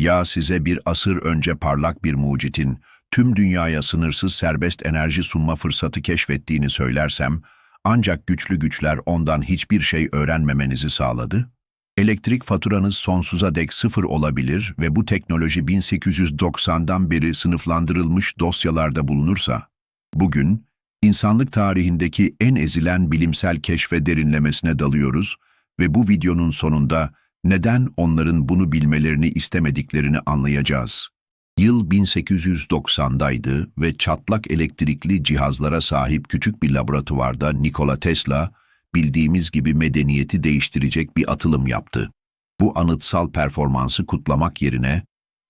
Ya size bir asır önce parlak bir mucitin tüm dünyaya sınırsız serbest enerji sunma fırsatı keşfettiğini söylersem, ancak güçlü güçler ondan hiçbir şey öğrenmemenizi sağladı? Elektrik faturanız sonsuza dek sıfır olabilir ve bu teknoloji 1890'dan beri sınıflandırılmış dosyalarda bulunursa, bugün insanlık tarihindeki en ezilen bilimsel keşfe derinlemesine dalıyoruz ve bu videonun sonunda neden onların bunu bilmelerini istemediklerini anlayacağız. Yıl 1890'daydı ve çatlak elektrikli cihazlara sahip küçük bir laboratuvarda Nikola Tesla, bildiğimiz gibi medeniyeti değiştirecek bir atılım yaptı. Bu anıtsal performansı kutlamak yerine,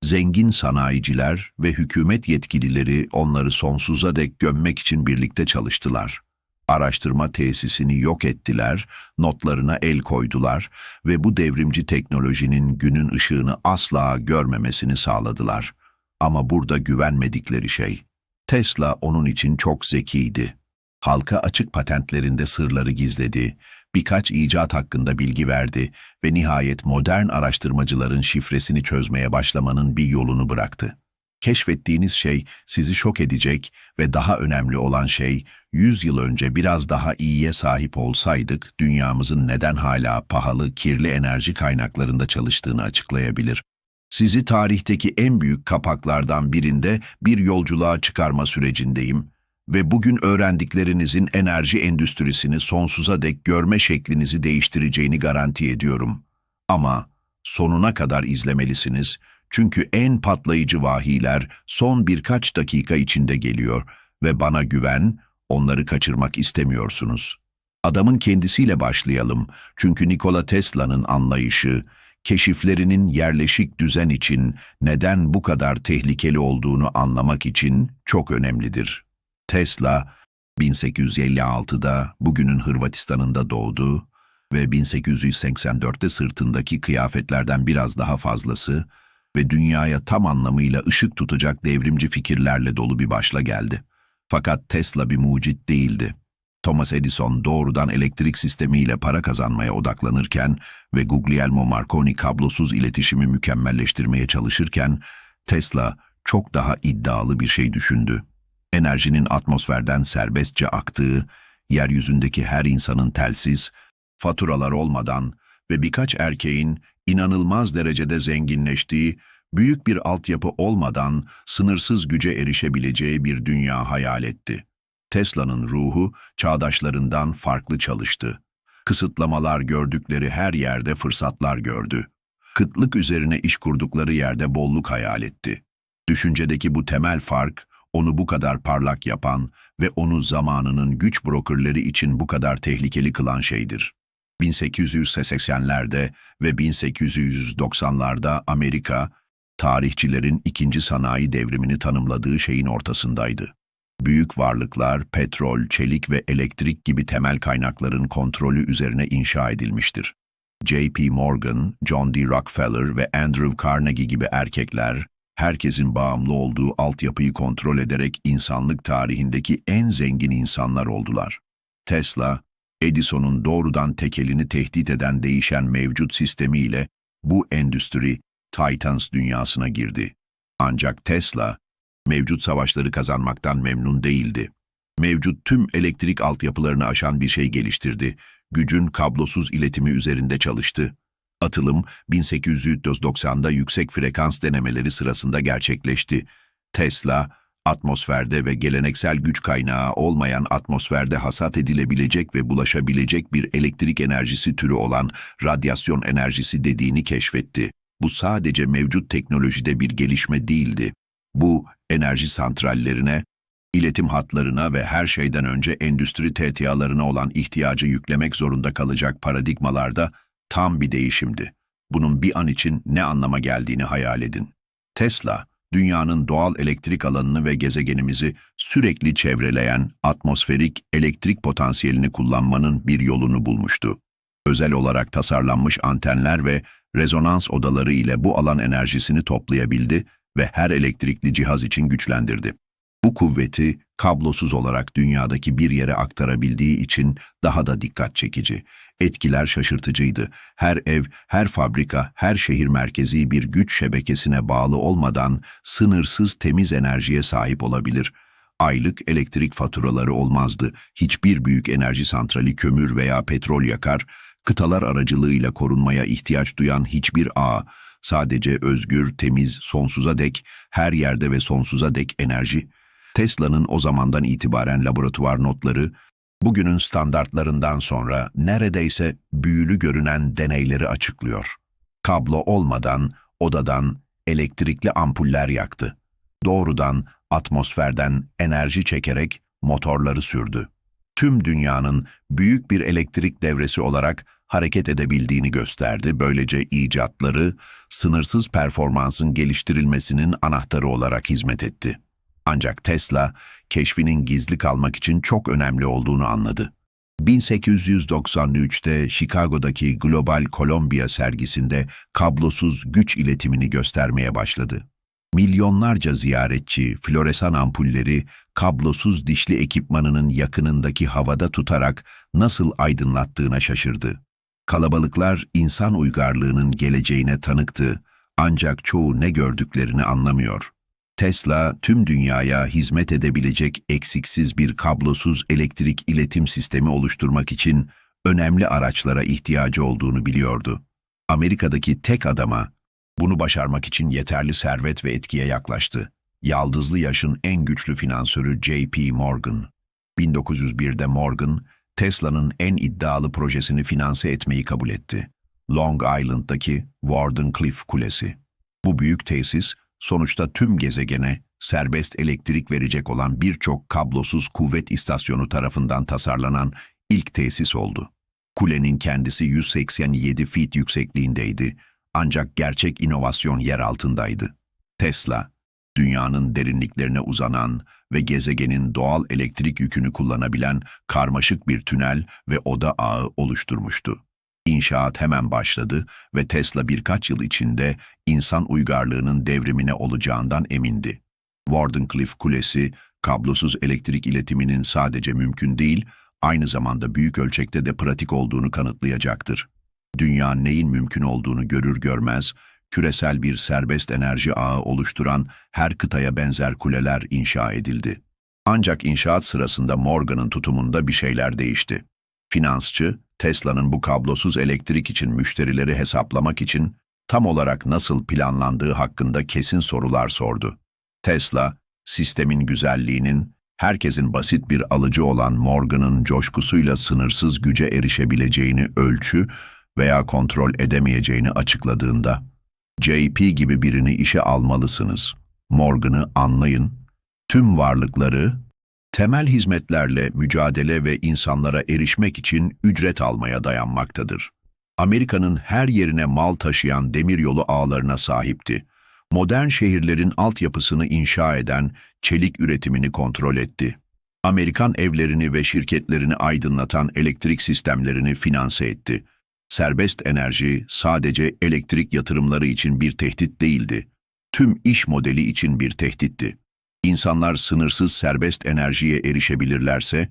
zengin sanayiciler ve hükümet yetkilileri onları sonsuza dek gömmek için birlikte çalıştılar. Araştırma tesisini yok ettiler, notlarına el koydular ve bu devrimci teknolojinin günün ışığını asla görmemesini sağladılar. Ama burada güvenmedikleri şey, Tesla onun için çok zekiydi. Halka açık patentlerinde sırları gizledi, birkaç icat hakkında bilgi verdi ve nihayet modern araştırmacıların şifresini çözmeye başlamanın bir yolunu bıraktı. Keşfettiğiniz şey sizi şok edecek ve daha önemli olan şey, 100 yıl önce biraz daha iyiye sahip olsaydık, dünyamızın neden hala pahalı, kirli enerji kaynaklarında çalıştığını açıklayabilir. Sizi tarihteki en büyük kapaklardan birinde bir yolculuğa çıkarma sürecindeyim ve bugün öğrendiklerinizin enerji endüstrisini sonsuza dek görme şeklinizi değiştireceğini garanti ediyorum. Ama sonuna kadar izlemelisiniz çünkü en patlayıcı vahiler son birkaç dakika içinde geliyor ve bana güven, onları kaçırmak istemiyorsunuz. Adamın kendisiyle başlayalım çünkü Nikola Tesla'nın anlayışı, keşiflerinin yerleşik düzen için neden bu kadar tehlikeli olduğunu anlamak için çok önemlidir. Tesla, 1856'da bugünün Hırvatistan'ında doğdu ve 1884'te sırtındaki kıyafetlerden biraz daha fazlası ve dünyaya tam anlamıyla ışık tutacak devrimci fikirlerle dolu bir başla geldi. Fakat Tesla bir mucit değildi. Thomas Edison doğrudan elektrik sistemiyle para kazanmaya odaklanırken ve Guglielmo Marconi kablosuz iletişimi mükemmelleştirmeye çalışırken, Tesla çok daha iddialı bir şey düşündü. Enerjinin atmosferden serbestçe aktığı, yeryüzündeki her insanın telsiz, faturalar olmadan ve birkaç erkeğin inanılmaz derecede zenginleştiği, büyük bir altyapı olmadan sınırsız güce erişebileceği bir dünya hayal etti. Tesla'nın ruhu çağdaşlarından farklı çalıştı. Kısıtlamalar gördükleri her yerde fırsatlar gördü. Kıtlık üzerine iş kurdukları yerde bolluk hayal etti. Düşüncedeki bu temel fark, onu bu kadar parlak yapan ve onu zamanının güç brokerleri için bu kadar tehlikeli kılan şeydir. 1880'lerde ve 1890'larda Amerika, tarihçilerin ikinci sanayi devrimini tanımladığı şeyin ortasındaydı. Büyük varlıklar, petrol, çelik ve elektrik gibi temel kaynakların kontrolü üzerine inşa edilmiştir. J.P. Morgan, John D. Rockefeller ve Andrew Carnegie gibi erkekler, herkesin bağımlı olduğu altyapıyı kontrol ederek insanlık tarihindeki en zengin insanlar oldular. Tesla, Edison'un doğrudan tekelini tehdit eden değişen mevcut sistemiyle bu endüstri Titans dünyasına girdi. Ancak Tesla, mevcut savaşları kazanmaktan memnun değildi. Mevcut tüm elektrik altyapılarını aşan bir şey geliştirdi. Gücün kablosuz iletimi üzerinde çalıştı. Atılım 1890'da yüksek frekans denemeleri sırasında gerçekleşti. Tesla, atmosferde ve geleneksel güç kaynağı olmayan atmosferde hasat edilebilecek ve bulaşabilecek bir elektrik enerjisi türü olan radyasyon enerjisi dediğini keşfetti. Bu sadece mevcut teknolojide bir gelişme değildi. Bu, enerji santrallerine, iletim hatlarına ve her şeyden önce endüstri TTA'larına olan ihtiyacı yüklemek zorunda kalacak paradigmalarda tam bir değişimdi. Bunun bir an için ne anlama geldiğini hayal edin. Tesla, dünyanın doğal elektrik alanını ve gezegenimizi sürekli çevreleyen atmosferik elektrik potansiyelini kullanmanın bir yolunu bulmuştu. Özel olarak tasarlanmış antenler ve rezonans odaları ile bu alan enerjisini toplayabildi ve her elektrikli cihaz için güçlendirdi. Bu kuvveti kablosuz olarak dünyadaki bir yere aktarabildiği için daha da dikkat çekici. Etkiler şaşırtıcıydı. Her ev, her fabrika, her şehir merkezi bir güç şebekesine bağlı olmadan sınırsız temiz enerjiye sahip olabilir. Aylık elektrik faturaları olmazdı. Hiçbir büyük enerji santrali kömür veya petrol yakar, kıtalar aracılığıyla korunmaya ihtiyaç duyan hiçbir ağ, sadece özgür, temiz, sonsuza dek, her yerde ve sonsuza dek enerji. Tesla'nın o zamandan itibaren laboratuvar notları, bugünün standartlarından sonra neredeyse büyülü görünen deneyleri açıklıyor. Kablo olmadan odadan elektrikli ampuller yaktı. Doğrudan atmosferden enerji çekerek motorları sürdü. Tüm dünyanın büyük bir elektrik devresi olarak hareket edebildiğini gösterdi. Böylece icatları sınırsız performansın geliştirilmesinin anahtarı olarak hizmet etti. Ancak Tesla keşfinin gizli kalmak için çok önemli olduğunu anladı. 1893'te Chicago'daki Global Columbia sergisinde kablosuz güç iletimini göstermeye başladı. Milyonlarca ziyaretçi floresan ampulleri kablosuz dişli ekipmanının yakınındaki havada tutarak nasıl aydınlattığına şaşırdı. Kalabalıklar insan uygarlığının geleceğine tanıktı ancak çoğu ne gördüklerini anlamıyor. Tesla tüm dünyaya hizmet edebilecek eksiksiz bir kablosuz elektrik iletim sistemi oluşturmak için önemli araçlara ihtiyacı olduğunu biliyordu. Amerika'daki tek adama bunu başarmak için yeterli servet ve etkiye yaklaştı. Yaldızlı yaşın en güçlü finansörü J.P. Morgan. 1901'de Morgan, Tesla'nın en iddialı projesini finanse etmeyi kabul etti. Long Island'daki Wardenclyffe Kulesi. Bu büyük tesis, sonuçta tüm gezegene serbest elektrik verecek olan birçok kablosuz kuvvet istasyonu tarafından tasarlanan ilk tesis oldu. Kulenin kendisi 187 feet yüksekliğindeydi ancak gerçek inovasyon yer altındaydı. Tesla, dünyanın derinliklerine uzanan ve gezegenin doğal elektrik yükünü kullanabilen karmaşık bir tünel ve oda ağı oluşturmuştu. İnşaat hemen başladı ve Tesla birkaç yıl içinde insan uygarlığının devrimine olacağından emindi. Wardenclyffe Kulesi, kablosuz elektrik iletiminin sadece mümkün değil, aynı zamanda büyük ölçekte de pratik olduğunu kanıtlayacaktır. Dünya neyin mümkün olduğunu görür görmez, küresel bir serbest enerji ağı oluşturan her kıtaya benzer kuleler inşa edildi. Ancak inşaat sırasında Morgan'ın tutumunda bir şeyler değişti. Finansçı, Tesla'nın bu kablosuz elektrik için müşterileri hesaplamak için tam olarak nasıl planlandığı hakkında kesin sorular sordu. Tesla, sistemin güzelliğinin, herkesin basit bir alıcı olan Morgan'ın coşkusuyla sınırsız güce erişebileceğini ölçü veya kontrol edemeyeceğini açıkladığında, JP gibi birini işe almalısınız. Morgan'ı anlayın, tüm varlıkları temel hizmetlerle mücadele ve insanlara erişmek için ücret almaya dayanmaktadır. Amerika'nın her yerine mal taşıyan demiryolu ağlarına sahipti. Modern şehirlerin altyapısını inşa eden, çelik üretimini kontrol etti. Amerikan evlerini ve şirketlerini aydınlatan elektrik sistemlerini finanse etti. Serbest enerji sadece elektrik yatırımları için bir tehdit değildi. Tüm iş modeli için bir tehditti. İnsanlar sınırsız serbest enerjiye erişebilirlerse,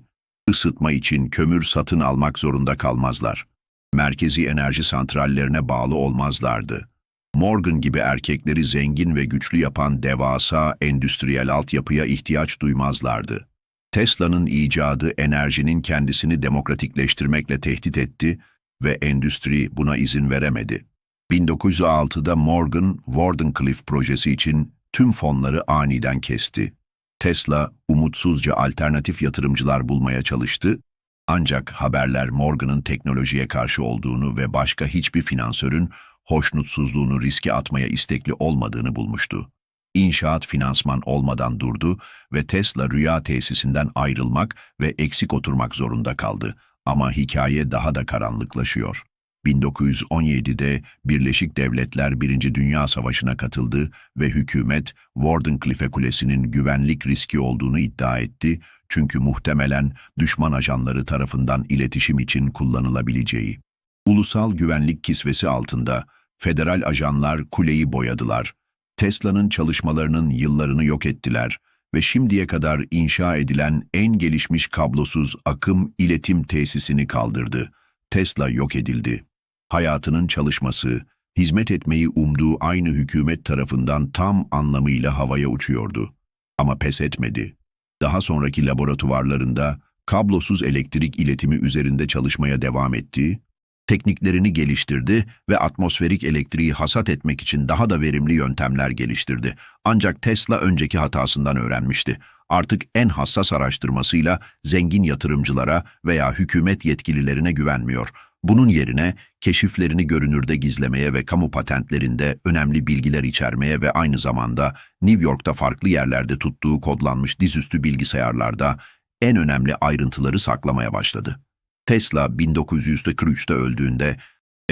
ısıtma için kömür satın almak zorunda kalmazlar. Merkezi enerji santrallerine bağlı olmazlardı. Morgan gibi erkekleri zengin ve güçlü yapan devasa endüstriyel altyapıya ihtiyaç duymazlardı. Tesla'nın icadı enerjinin kendisini demokratikleştirmekle tehdit etti ve endüstri buna izin veremedi. 1906'da Morgan, Wardenclyffe projesi için tüm fonları aniden kesti. Tesla, umutsuzca alternatif yatırımcılar bulmaya çalıştı, ancak haberler Morgan'ın teknolojiye karşı olduğunu ve başka hiçbir finansörün hoşnutsuzluğunu riske atmaya istekli olmadığını bulmuştu. İnşaat finansman olmadan durdu ve Tesla rüya tesisinden ayrılmak ve eksik oturmak zorunda kaldı. Ama hikaye daha da karanlıklaşıyor. 1917'de Birleşik Devletler Birinci Dünya Savaşı'na katıldı ve hükümet Wardenclyffe Kulesi'nin güvenlik riski olduğunu iddia etti çünkü muhtemelen düşman ajanları tarafından iletişim için kullanılabileceği. Ulusal güvenlik kisvesi altında federal ajanlar kuleyi boyadılar. Tesla'nın çalışmalarının yıllarını yok ettiler ve şimdiye kadar inşa edilen en gelişmiş kablosuz akım iletim tesisini kaldırdı. Tesla yok edildi. Hayatının çalışması, hizmet etmeyi umduğu aynı hükümet tarafından tam anlamıyla havaya uçuyordu. Ama pes etmedi. Daha sonraki laboratuvarlarında kablosuz elektrik iletimi üzerinde çalışmaya devam etti, tekniklerini geliştirdi ve atmosferik elektriği hasat etmek için daha da verimli yöntemler geliştirdi. Ancak Tesla önceki hatasından öğrenmişti. Artık en hassas araştırmasıyla zengin yatırımcılara veya hükümet yetkililerine güvenmiyor. Bunun yerine keşiflerini görünürde gizlemeye ve kamu patentlerinde önemli bilgiler içermeye ve aynı zamanda New York'ta farklı yerlerde tuttuğu kodlanmış dizüstü bilgisayarlarda en önemli ayrıntıları saklamaya başladı. Tesla 1943'te öldüğünde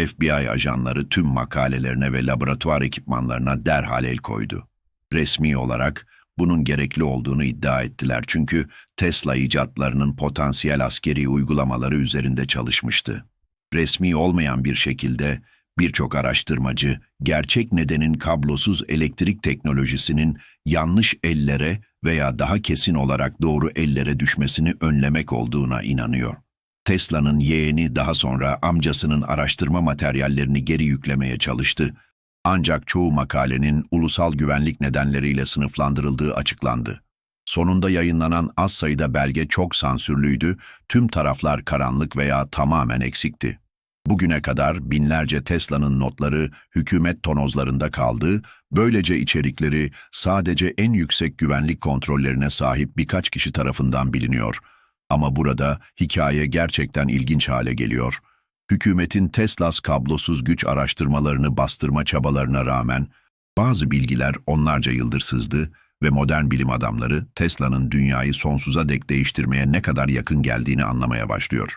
FBI ajanları tüm makalelerine ve laboratuvar ekipmanlarına derhal el koydu. Resmi olarak bunun gerekli olduğunu iddia ettiler çünkü Tesla icatlarının potansiyel askeri uygulamaları üzerinde çalışmıştı. Resmi olmayan bir şekilde birçok araştırmacı gerçek nedenin kablosuz elektrik teknolojisinin yanlış ellere veya daha kesin olarak doğru ellere düşmesini önlemek olduğuna inanıyor. Tesla'nın yeğeni daha sonra amcasının araştırma materyallerini geri yüklemeye çalıştı. Ancak çoğu makalenin ulusal güvenlik nedenleriyle sınıflandırıldığı açıklandı. Sonunda yayınlanan az sayıda belge çok sansürlüydü, tüm taraflar karanlık veya tamamen eksikti. Bugüne kadar binlerce Tesla'nın notları hükümet tonozlarında kaldı, böylece içerikleri sadece en yüksek güvenlik kontrollerine sahip birkaç kişi tarafından biliniyor. Ama burada hikaye gerçekten ilginç hale geliyor. Hükümetin Teslas kablosuz güç araştırmalarını bastırma çabalarına rağmen bazı bilgiler onlarca yıldır sızdı ve modern bilim adamları Tesla'nın dünyayı sonsuza dek değiştirmeye ne kadar yakın geldiğini anlamaya başlıyor.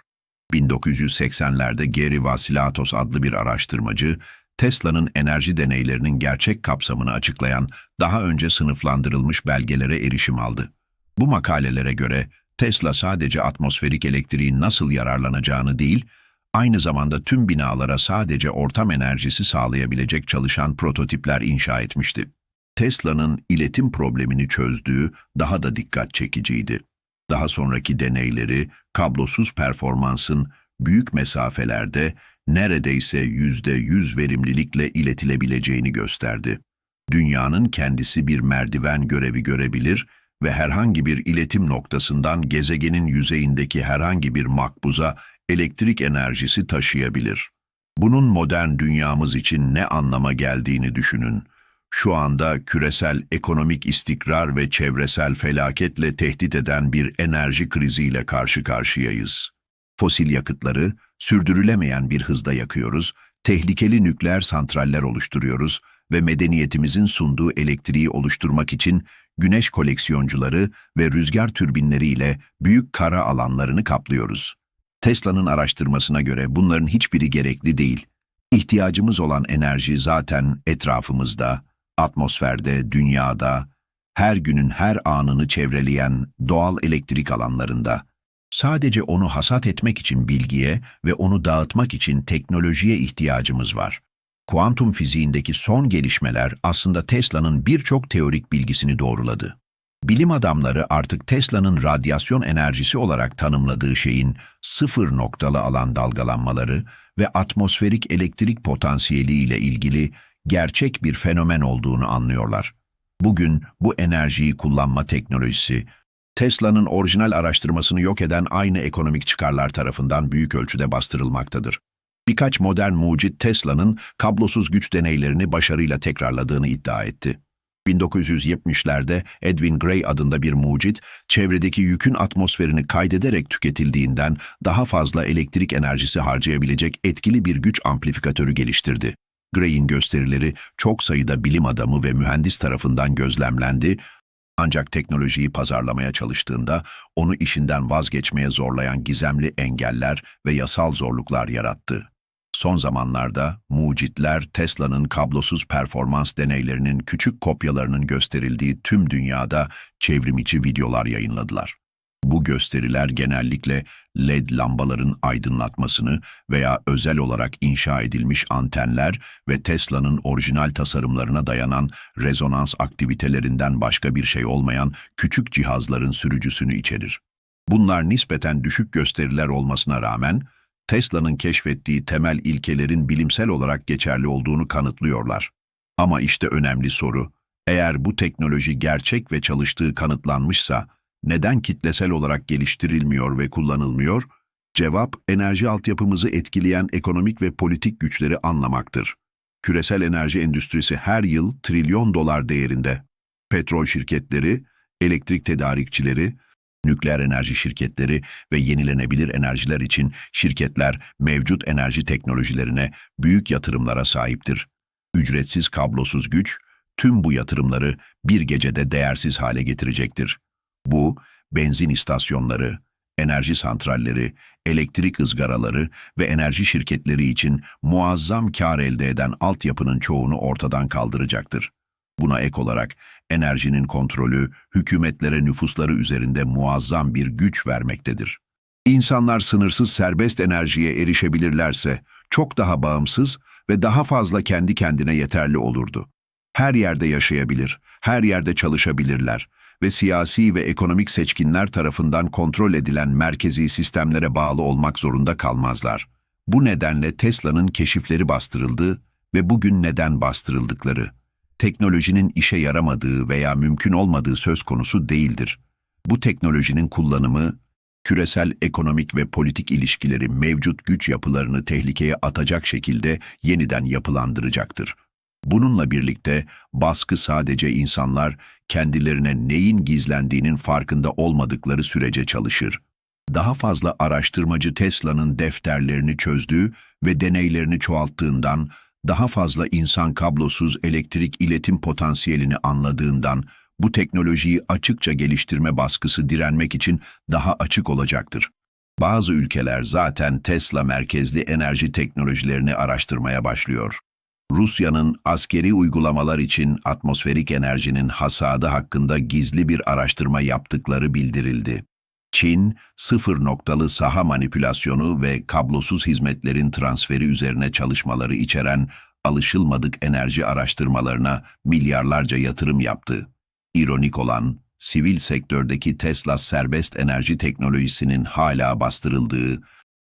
1980'lerde Gary Vasilatos adlı bir araştırmacı, Tesla'nın enerji deneylerinin gerçek kapsamını açıklayan daha önce sınıflandırılmış belgelere erişim aldı. Bu makalelere göre Tesla sadece atmosferik elektriğin nasıl yararlanacağını değil, aynı zamanda tüm binalara sadece ortam enerjisi sağlayabilecek çalışan prototipler inşa etmişti. Tesla'nın iletim problemini çözdüğü daha da dikkat çekiciydi. Daha sonraki deneyleri kablosuz performansın büyük mesafelerde neredeyse yüzde yüz verimlilikle iletilebileceğini gösterdi. Dünyanın kendisi bir merdiven görevi görebilir ve herhangi bir iletim noktasından gezegenin yüzeyindeki herhangi bir makbuza elektrik enerjisi taşıyabilir. Bunun modern dünyamız için ne anlama geldiğini düşünün. Şu anda küresel ekonomik istikrar ve çevresel felaketle tehdit eden bir enerji kriziyle karşı karşıyayız. Fosil yakıtları sürdürülemeyen bir hızda yakıyoruz, tehlikeli nükleer santraller oluşturuyoruz ve medeniyetimizin sunduğu elektriği oluşturmak için güneş koleksiyoncuları ve rüzgar türbinleriyle büyük kara alanlarını kaplıyoruz. Tesla'nın araştırmasına göre bunların hiçbiri gerekli değil. İhtiyacımız olan enerji zaten etrafımızda, atmosferde, dünyada, her günün her anını çevreleyen doğal elektrik alanlarında. Sadece onu hasat etmek için bilgiye ve onu dağıtmak için teknolojiye ihtiyacımız var. Kuantum fiziğindeki son gelişmeler aslında Tesla'nın birçok teorik bilgisini doğruladı. Bilim adamları artık Tesla'nın radyasyon enerjisi olarak tanımladığı şeyin sıfır noktalı alan dalgalanmaları ve atmosferik elektrik potansiyeli ile ilgili gerçek bir fenomen olduğunu anlıyorlar. Bugün bu enerjiyi kullanma teknolojisi, Tesla'nın orijinal araştırmasını yok eden aynı ekonomik çıkarlar tarafından büyük ölçüde bastırılmaktadır. Birkaç modern mucit Tesla'nın kablosuz güç deneylerini başarıyla tekrarladığını iddia etti. 1970'lerde Edwin Gray adında bir mucit, çevredeki yükün atmosferini kaydederek tüketildiğinden daha fazla elektrik enerjisi harcayabilecek etkili bir güç amplifikatörü geliştirdi. Gray'in gösterileri çok sayıda bilim adamı ve mühendis tarafından gözlemlendi, ancak teknolojiyi pazarlamaya çalıştığında onu işinden vazgeçmeye zorlayan gizemli engeller ve yasal zorluklar yarattı. Son zamanlarda mucitler Tesla'nın kablosuz performans deneylerinin küçük kopyalarının gösterildiği tüm dünyada çevrimiçi videolar yayınladılar. Bu gösteriler genellikle LED lambaların aydınlatmasını veya özel olarak inşa edilmiş antenler ve Tesla'nın orijinal tasarımlarına dayanan rezonans aktivitelerinden başka bir şey olmayan küçük cihazların sürücüsünü içerir. Bunlar nispeten düşük gösteriler olmasına rağmen Tesla'nın keşfettiği temel ilkelerin bilimsel olarak geçerli olduğunu kanıtlıyorlar. Ama işte önemli soru, eğer bu teknoloji gerçek ve çalıştığı kanıtlanmışsa, neden kitlesel olarak geliştirilmiyor ve kullanılmıyor? Cevap, enerji altyapımızı etkileyen ekonomik ve politik güçleri anlamaktır. Küresel enerji endüstrisi her yıl trilyon dolar değerinde. Petrol şirketleri, elektrik tedarikçileri, nükleer enerji şirketleri ve yenilenebilir enerjiler için şirketler mevcut enerji teknolojilerine büyük yatırımlara sahiptir. Ücretsiz kablosuz güç, tüm bu yatırımları bir gecede değersiz hale getirecektir. Bu, benzin istasyonları, enerji santralleri, elektrik ızgaraları ve enerji şirketleri için muazzam kar elde eden altyapının çoğunu ortadan kaldıracaktır. Buna ek olarak enerjinin kontrolü hükümetlere nüfusları üzerinde muazzam bir güç vermektedir. İnsanlar sınırsız serbest enerjiye erişebilirlerse çok daha bağımsız ve daha fazla kendi kendine yeterli olurdu. Her yerde yaşayabilir, her yerde çalışabilirler ve siyasi ve ekonomik seçkinler tarafından kontrol edilen merkezi sistemlere bağlı olmak zorunda kalmazlar. Bu nedenle Tesla'nın keşifleri bastırıldı ve bugün neden bastırıldıkları, teknolojinin işe yaramadığı veya mümkün olmadığı söz konusu değildir. Bu teknolojinin kullanımı, küresel ekonomik ve politik ilişkileri mevcut güç yapılarını tehlikeye atacak şekilde yeniden yapılandıracaktır. Bununla birlikte baskı sadece insanlar kendilerine neyin gizlendiğinin farkında olmadıkları sürece çalışır. Daha fazla araştırmacı Tesla'nın defterlerini çözdüğü ve deneylerini çoğalttığından, daha fazla insan kablosuz elektrik iletim potansiyelini anladığından, bu teknolojiyi açıkça geliştirme baskısı direnmek için daha açık olacaktır. Bazı ülkeler zaten Tesla merkezli enerji teknolojilerini araştırmaya başlıyor. Rusya'nın askeri uygulamalar için atmosferik enerjinin hasadı hakkında gizli bir araştırma yaptıkları bildirildi. Çin, sıfır noktalı saha manipülasyonu ve kablosuz hizmetlerin transferi üzerine çalışmaları içeren alışılmadık enerji araştırmalarına milyarlarca yatırım yaptı. İronik olan, sivil sektördeki Tesla serbest enerji teknolojisinin hala bastırıldığı,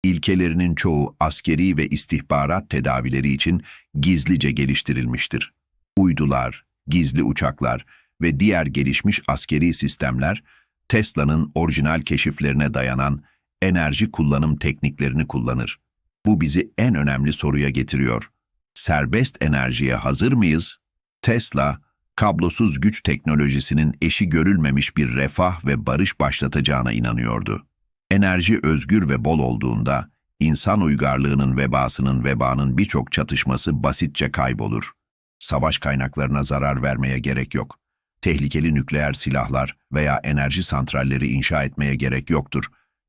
ilkelerinin çoğu askeri ve istihbarat tedavileri için gizlice geliştirilmiştir. Uydular, gizli uçaklar ve diğer gelişmiş askeri sistemler, Tesla'nın orijinal keşiflerine dayanan enerji kullanım tekniklerini kullanır. Bu bizi en önemli soruya getiriyor. Serbest enerjiye hazır mıyız? Tesla, kablosuz güç teknolojisinin eşi görülmemiş bir refah ve barış başlatacağına inanıyordu. Enerji özgür ve bol olduğunda, insan uygarlığının vebasının vebanın birçok çatışması basitçe kaybolur. Savaş kaynaklarına zarar vermeye gerek yok. Tehlikeli nükleer silahlar veya enerji santralleri inşa etmeye gerek yoktur.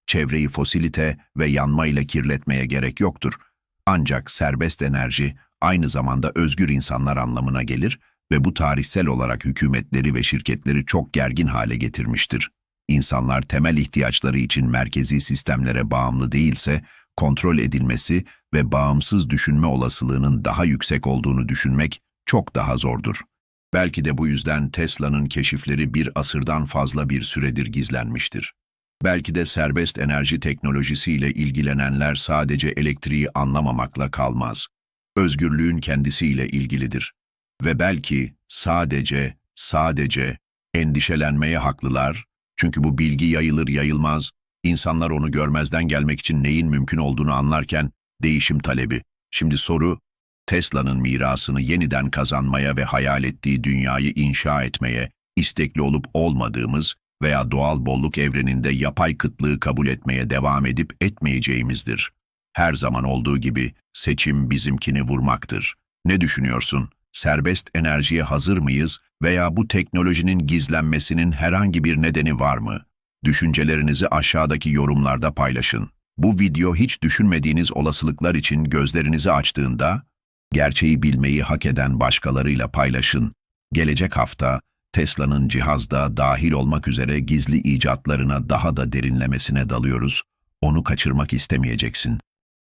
Çevreyi fosilite ve yanma ile kirletmeye gerek yoktur. Ancak serbest enerji aynı zamanda özgür insanlar anlamına gelir ve bu tarihsel olarak hükümetleri ve şirketleri çok gergin hale getirmiştir. İnsanlar temel ihtiyaçları için merkezi sistemlere bağımlı değilse, kontrol edilmesi ve bağımsız düşünme olasılığının daha yüksek olduğunu düşünmek çok daha zordur. Belki de bu yüzden Tesla'nın keşifleri bir asırdan fazla bir süredir gizlenmiştir. Belki de serbest enerji teknolojisiyle ilgilenenler sadece elektriği anlamamakla kalmaz. Özgürlüğün kendisiyle ilgilidir. Ve belki sadece, sadece endişelenmeye haklılar, çünkü bu bilgi yayılır yayılmaz, insanlar onu görmezden gelmek için neyin mümkün olduğunu anlarken değişim talebi. Şimdi soru, Tesla'nın mirasını yeniden kazanmaya ve hayal ettiği dünyayı inşa etmeye istekli olup olmadığımız veya doğal bolluk evreninde yapay kıtlığı kabul etmeye devam edip etmeyeceğimizdir. Her zaman olduğu gibi seçim bizimkini vurmaktır. Ne düşünüyorsun? Serbest enerjiye hazır mıyız veya bu teknolojinin gizlenmesinin herhangi bir nedeni var mı? Düşüncelerinizi aşağıdaki yorumlarda paylaşın. Bu video hiç düşünmediğiniz olasılıklar için gözlerinizi açtığında, gerçeği bilmeyi hak eden başkalarıyla paylaşın. Gelecek hafta, Tesla'nın cihazda dahil olmak üzere gizli icatlarına daha da derinlemesine dalıyoruz. Onu kaçırmak istemeyeceksin.